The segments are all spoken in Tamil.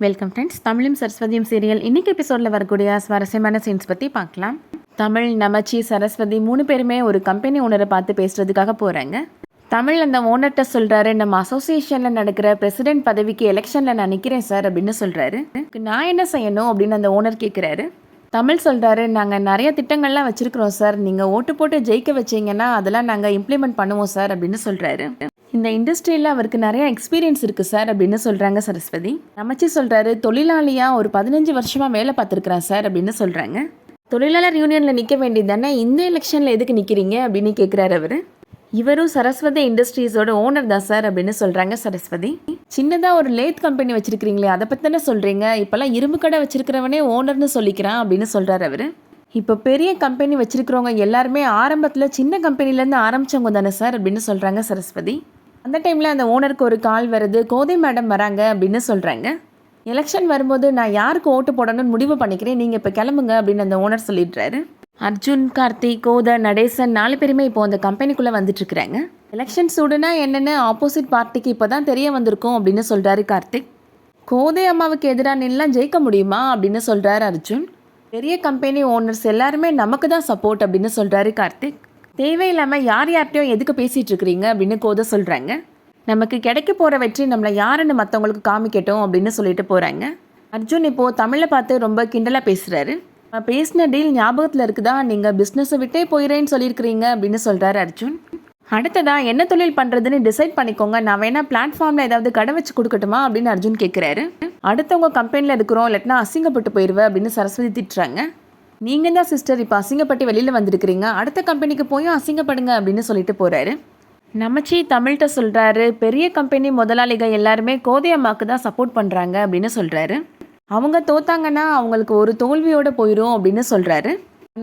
வெல்கம் ஃப்ரெண்ட்ஸ் தமிழும் சரஸ்வதியும் சீரியல் இன்னைக்கு எபிசோடில் வரக்கூடிய சுவாரஸ்யமான சீன்ஸ் பற்றி பார்க்கலாம். தமிழ் நமச்சி சரஸ்வதி மூணு பேருமே ஒரு கம்பெனி ஓனரை பார்த்து பேசுறதுக்காக போகிறாங்க தமிழ் அந்த ஓனர்கிட்ட சொல்கிறாரு நம்ம அசோசியேஷனில் நடக்கிற பிரசிடென்ட் பதவிக்கு எலெக்ஷனில் நான் நிற்கிறேன் சார் அப்படின்னு சொல்கிறாரு நான் என்ன செய்யணும் அப்படின்னு அந்த ஓனர் கேட்குறாரு தமிழ் சொல்கிறாரு நாங்கள் நிறைய திட்டங்கள்லாம் வச்சுருக்குறோம் சார் நீங்கள் ஓட்டு போட்டு ஜெயிக்க வச்சீங்கன்னா அதெல்லாம் நாங்கள் இம்ப்ளிமெண்ட் பண்ணுவோம் சார் அப்படின்னு சொல்கிறாரு இந்த இண்டஸ்ட்ரியில் அவருக்கு நிறைய எக்ஸ்பீரியன்ஸ் இருக்குது சார் அப்படின்னு சொல்கிறாங்க சரஸ்வதி. நமச்சி சொல்கிறாரு தொழிலாளியாக ஒரு பதினஞ்சு வருஷமாக வேலை பார்த்துருக்குறான் சார் அப்படின்னு சொல்கிறாங்க தொழிலாளர் யூனியனில் நிற்க வேண்டியது தானே இந்த எலெக்ஷனில் எதுக்கு நிற்கிறீங்க அப்படின்னு கேட்குறாரு அவர். இவரும் சரஸ்வதி இண்டஸ்ட்ரீஸோட ஓனர் தான் சார் அப்படின்னு சொல்கிறாங்க சரஸ்வதி. சின்னதாக ஒரு லேத் கம்பெனி வச்சுருக்கிறீங்களே அதை பற்றின சொல்கிறீங்க இப்போல்லாம் இரும்பு கடை வச்சுருக்கிறவனே ஓனர்னு சொல்லிக்கிறான் அப்படின்னு சொல்கிறாரு அவர். இப்போ பெரிய கம்பெனி வச்சுருக்கிறவங்க எல்லாருமே ஆரம்பத்தில் சின்ன கம்பெனிலேருந்து ஆரம்பிச்சவங்க தானே சார் அப்படின்னு சொல்கிறாங்க சரஸ்வதி. அந்த டைமில் அந்த ஓனருக்கு ஒரு கால் வருது கோதை மேடம் வராங்க அப்படின்னு சொல்கிறாங்க எலெக்ஷன் வரும்போது நான் யாருக்கு ஓட்டு போடணும்னு முடிவு பண்ணிக்கிறேன் நீங்கள் இப்போ கிளம்புங்க அப்படின்னு அந்த ஓனர் சொல்லிடுறாரு. அர்ஜுன் கார்த்திக் கோத நடேசன் நாலு பேருமே இப்போ அந்த கம்பெனிக்குள்ளே வந்துட்டுருக்குறாங்க எலெக்ஷன் சூடுனா என்னென்னு ஆப்போசிட் பார்ட்டிக்கு இப்போ தான் தெரிய வந்திருக்கும் அப்படின்னு சொல்கிறாரு கார்த்திக் கோதை அம்மாவுக்கு எதிராக நின்லாம் ஜெயிக்க முடியுமா அப்படின்னு சொல்கிறாரு அர்ஜுன். பெரிய கம்பெனி ஓனர்ஸ் எல்லாருமே நமக்கு தான் சப்போர்ட் அப்படின்னு சொல்கிறாரு கார்த்திக் தேவையில்லாமல் யார் யார்கிட்டயும் எதுக்கு பேசிகிட்டு இருக்கிறீங்க அப்படின்னு கோத சொல்கிறாங்க நமக்கு கிடைக்க போகிற வெற்றி நம்மளை யாருன்னு மற்றவங்களுக்கு காமிக்கட்டும் அப்படின்னு சொல்லிட்டு போகிறாங்க அர்ஜுன் இப்போது தமிழை பார்த்து ரொம்ப கிண்டலாக பேசுகிறாரு பேசின டீல் ஞாபகத்தில் இருக்குதா? நீங்கள் பிஸ்னஸை விட்டே போயிறேன்னு சொல்லியிருக்கிறீங்க அப்படின்னு சொல்கிறாரு அர்ஜுன். அடுத்ததா என்ன தொழில் பண்ணுறதுன்னு டிசைட் பண்ணிக்கோங்க. நான் வேணால் பிளாட்ஃபார்மில் ஏதாவது கடை வச்சு கொடுக்கட்டுமா? அப்படின்னு அர்ஜுன் கேட்குறாரு அடுத்தவங்க கம்பெனியில் இருக்கிறோம். இல்லட்டினா அசிங்கப்பட்டு போயிடுவேன் அப்படின்னு சரஸ்வதி திட்டுறாங்க. நீங்கள் தான் சிஸ்டர் இப்போ அசிங்கப்பட்டு வெளியில் வந்திருக்கிறீங்க. அடுத்த கம்பெனிக்கு போயும் அசிங்கப்படுங்க அப்படின்னு சொல்லிட்டு போகிறாரு நமச்சி தமிழ்கிட்ட சொல்கிறாரு பெரிய கம்பெனி முதலாளிகள் எல்லாருமே கோதையம்மாக்கு தான் சப்போர்ட் பண்ணுறாங்க அப்படின்னு சொல்கிறாரு அவங்க தோத்தாங்கன்னா அவங்களுக்கு ஒரு தோல்வியோட போயிடும் அப்படின்னு சொல்கிறாரு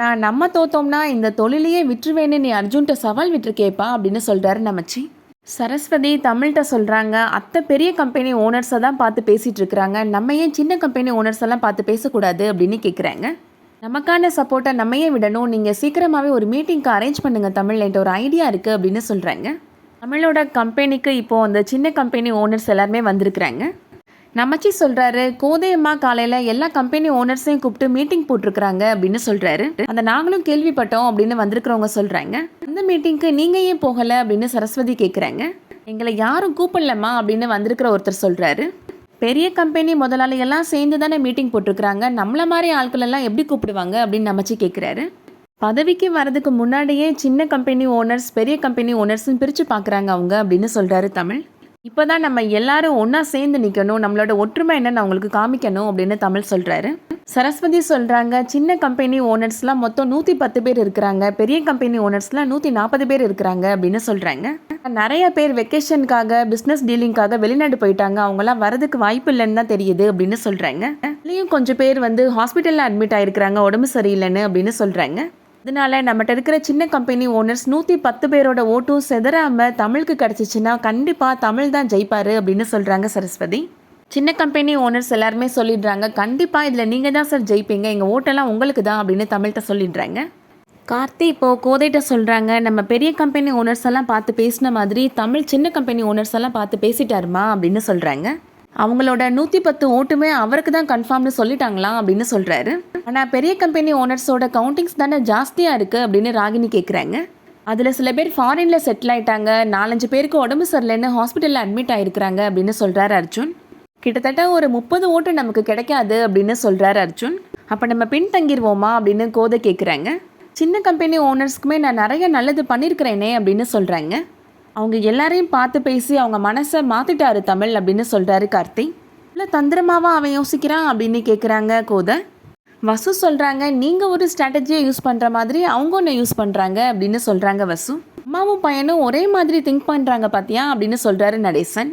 நான் நம்ம தோத்தோம்னா இந்த தொழிலையே விட்டுருவேன்னு நீ அர்ஜுன்கிட்ட சவால் விட்டுருக்கேப்பா அப்படின்னு சொல்கிறாரு நமச்சி. சரஸ்வதி தமிழ்கிட்ட சொல்கிறாங்க அத்தை பெரிய கம்பெனி ஓனர்ஸை தான் பார்த்து பேசிகிட்டு இருக்கிறாங்க. நம்ம ஏன் சின்ன கம்பெனி ஓனர்ஸ் எல்லாம் பார்த்து பேசக்கூடாது அப்படின்னு கேட்குறாங்க நமக்கான சப்போர்ட்டை நம்மையே விடணும். நீங்கள் சீக்கிரமாகவே ஒரு மீட்டிங்க்கு அரேஞ்ச் பண்ணுங்கள் தமிழ் என்கிட்ட ஒரு ஐடியா இருக்குது அப்படின்னு சொல்கிறாங்க தமிழோட கம்பெனிக்கு இப்போது அந்த சின்ன கம்பெனி ஓனர்ஸ் எல்லாருமே வந்திருக்கிறாங்க. நமச்சி சொல்கிறாரு கோதையம்மா காலையில் எல்லா கம்பெனி ஓனர்ஸையும் கூப்பிட்டு மீட்டிங் போட்டிருக்கிறாங்க அப்படின்னு சொல்கிறாரு அந்த நாங்களும் கேள்விப்பட்டோம் அப்படின்னு வந்திருக்கிறவங்க சொல்கிறாங்க அந்த மீட்டிங்க்கு நீங்கள் ஏன் போகலை அப்படின்னு சரஸ்வதி கேட்குறாங்க எங்களை யாரும் கூப்பிடலம்மா அப்படின்னு வந்திருக்கிற ஒருத்தர் சொல்கிறாரு பெரிய கம்பெனி முதலாளிகள்லாம் சேர்ந்து தானே மீட்டிங் போட்டிருக்கிறாங்க. நம்மள மாதிரி ஆட்கள் எல்லாம் எப்படி கூப்பிடுவாங்க அப்படின்னு நமச்சி கேட்குறாரு பதவிக்கு வரதுக்கு முன்னாடியே சின்ன கம்பெனி ஓனர்ஸ் பெரிய கம்பெனி ஓனர்ஸ்னு பிரித்து பார்க்குறாங்க அவங்க அப்படின்னு சொல்கிறாரு தமிழ். இப்போ தான் நம்ம எல்லாரும் ஒன்றா சேர்ந்து நிற்கணும் நம்மளோட ஒற்றுமை என்னன்னு அவங்களுக்கு காமிக்கணும் அப்படின்னு தமிழ் சொல்கிறாரு சரஸ்வதி சொல்கிறாங்க சின்ன கம்பெனி ஓனர்ஸ்லாம் மொத்தம் நூற்றி பத்து பேர் இருக்கிறாங்க பெரிய கம்பெனி ஓனர்ஸ்லாம் நூற்றி நாற்பது பேர் இருக்கிறாங்க அப்படின்னு சொல்கிறாங்க நிறைய பேர் வெக்கேஷனுக்காக பிஸ்னஸ் டீலிங்காக வெளிநாடு போயிட்டாங்க அவங்களாம் வரதுக்கு வாய்ப்பு இல்லைன்னு தான் தெரியுது அப்படின்னு சொல்கிறாங்க இதுலேயும் கொஞ்சம் பேர் வந்து ஹாஸ்பிட்டலில் அட்மிட் ஆகிருக்கிறாங்க உடம்பு சரியில்லைன்னு அப்படின்னு சொல்கிறாங்க இதனால நம்மகிட்ட இருக்கிற சின்ன கம்பெனி ஓனர்ஸ் நூற்றி பத்து பேரோட ஓட்டும் செதறாமல் தமிழுக்கு கிடச்சிச்சின்னா கண்டிப்பாக தமிழ் தான் ஜெயிப்பார் அப்படின்னு சொல்கிறாங்க சரஸ்வதி. சின்ன கம்பெனி ஓனர்ஸ் எல்லாருமே சொல்லிடுறாங்க. கண்டிப்பாக இதில் நீங்கள் தான் சார் ஜெயிப்பீங்க. எங்கள் ஓட்டெல்லாம் உங்களுக்கு தான் அப்படின்னு தமிழ்கிட்ட சொல்லிடுறாங்க. கார்த்தி இப்போது கோதைகிட்ட சொல்கிறாங்க நம்ம பெரிய கம்பெனி ஓனர்ஸ் எல்லாம் பார்த்து பேசின மாதிரி தமிழ் சின்ன கம்பெனி ஓனர்ஸ் எல்லாம் பார்த்து பேசிட்டாருமா அப்படின்னு சொல்கிறாங்க அவங்களோட நூற்றி பத்து ஓட்டுமே அவருக்கு தான் கன்ஃபார்ம்னு சொல்லிட்டாங்களாம் அப்படின்னு சொல்கிறாரு ஆனால் பெரிய கம்பெனி ஓனர்ஸோட கவுண்டிங்ஸ் தானே ஜாஸ்தியாக இருக்குது அப்படின்னு ராகினி கேட்குறாங்க அதில் சில பேர் ஃபாரினில் செட்டில் ஆயிட்டாங்க. நாலஞ்சு பேருக்கு உடம்பு சரியில்லைன்னு ஹாஸ்பிட்டலில் அட்மிட் ஆயிருக்கிறாங்க அப்படின்னு சொல்கிறாரு அர்ஜுன். கிட்டத்தட்ட ஒரு முப்பது ஓட்டு நமக்கு கிடைக்காது அப்படின்னு சொல்கிறாரு அர்ஜுன். அப்போ நம்ம பின் தங்கிடுவோமா அப்படின்னு கோதை கேட்குறாங்க சின்ன கம்பெனி ஓனர்ஸ்க்குமே நான் நிறைய நல்லது பண்ணியிருக்கிறேனே அப்படின்னு சொல்கிறாங்க அவங்க எல்லாரையும் பார்த்து பேசி அவங்க மனசை மாற்றிட்டாரு தமிழ் அப்படின்னு சொல்கிறாரு கார்த்தி. இல்லை தந்திரமாவா அவன் யோசிக்கிறான் அப்படின்னு கேட்குறாங்க கோதை. வசு சொல்கிறாங்க நீங்கள் ஒரு ஸ்ட்ராட்டஜியை யூஸ் பண்ணுற மாதிரி அவங்க ஒன்று யூஸ் பண்ணுறாங்க அப்படின்னு சொல்கிறாங்க வசு. அம்மாவும் பையனும் ஒரே மாதிரி திங்க் பண்ணுறாங்க பார்த்தியா அப்படின்னு சொல்கிறாரு நடேசன்.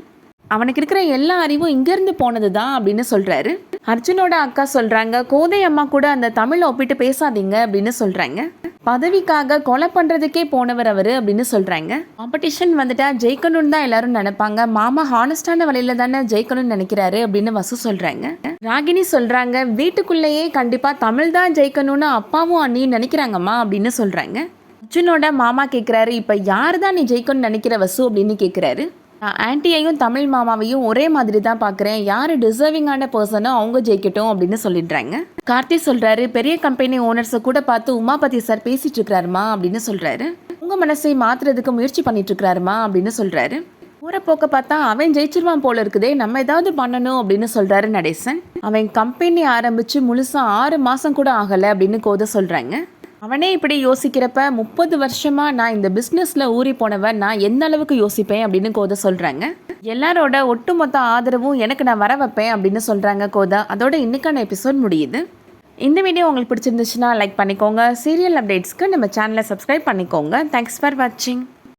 அவனுக்கு இருக்கிற எல்லா அறிவும் இங்கேருந்து போனது தான் அப்படின்னு சொல்கிறாரு அர்ஜுனோட அக்கா சொல்கிறாங்க கோதை அம்மா கூட அந்த தமிழை ஒப்பிட்டு பேசாதீங்க அப்படின்னு சொல்கிறாங்க பதவிக்காக கொலை பண்ணுறதுக்கே போனவர் அவர் அப்படின்னு சொல்கிறாங்க காம்படிஷன் வந்துட்டா ஜெயிக்கணும்னு தான் எல்லாரும் நினைப்பாங்க. மாமா ஹானஸ்டான வழியில தானே ஜெயிக்கணும்னு நினைக்கிறாரு அப்படின்னு வசு சொல்கிறாங்க ராகினி சொல்கிறாங்க வீட்டுக்குள்ளேயே கண்டிப்பாக தமிழ் தான் ஜெயிக்கணும்னு அப்பாவும் அண்ணியும் நினைக்கிறாங்கம்மா அப்படின்னு சொல்கிறாங்க அர்ஜுனோட மாமா கேட்குறாரு இப்போ யார் தான் நீ ஜெயிக்கணும்னு நினைக்கிற வசு அப்படின்னு கேட்குறாரு நான் ஆன்ட்டியையும் தமிழ் மாமாவையும் ஒரே மாதிரி தான் பார்க்குறேன். யார் டிசர்விங்கான பர்சனோ அவங்க ஜெயிக்கட்டும் அப்படின்னு சொல்லிடுறாங்க. கார்த்தி சொல்கிறாரு பெரிய கம்பெனி ஓனர்ஸை கூட பார்த்து உமாபதி சார் பேசிட்டு இருக்கிறாருமா அப்படின்னு சொல்கிறாரு உங்கள் மனசை மாற்றுறதுக்கு முயற்சி பண்ணிட்டு இருக்கிறாருமா அப்படின்னு சொல்கிறாரு போகிற போக்க பார்த்தா அவன் ஜெயிச்சிருவான் போல இருக்குதே நம்ம ஏதாவது பண்ணணும் அப்படின்னு சொல்கிறாரு நடேசன். அவன் கம்பெனி ஆரம்பித்து முழுசாக ஆறு மாதம் கூட ஆகலை அப்படின்னு கோத சொல்கிறாங்க அவனே இப்படி யோசிக்கிறப்ப முப்பது வருஷமா நான் இந்த பிஸ்னஸில் ஊறி போனவன் நான் எந்த அளவுக்கு யோசிப்பேன் அப்படின்னு கோத சொல்கிறாங்க எல்லாரோட ஒட்டுமொத்த ஆதரவும் எனக்கு நான் வர வைப்பேன் அப்படின்னு சொல்கிறாங்க கோதா. அதோட இன்னைக்கான எபிசோட் முடியுது. இந்த வீடியோ உங்களுக்கு பிடிச்சிருந்துச்சுன்னா லைக் பண்ணிக்கோங்க. சீரியல் அப்டேட்ஸ்க்கு நம்ம சேனலை சப்ஸ்கிரைப் பண்ணிக்கோங்க. தேங்க்ஸ் ஃபார் வாட்சிங்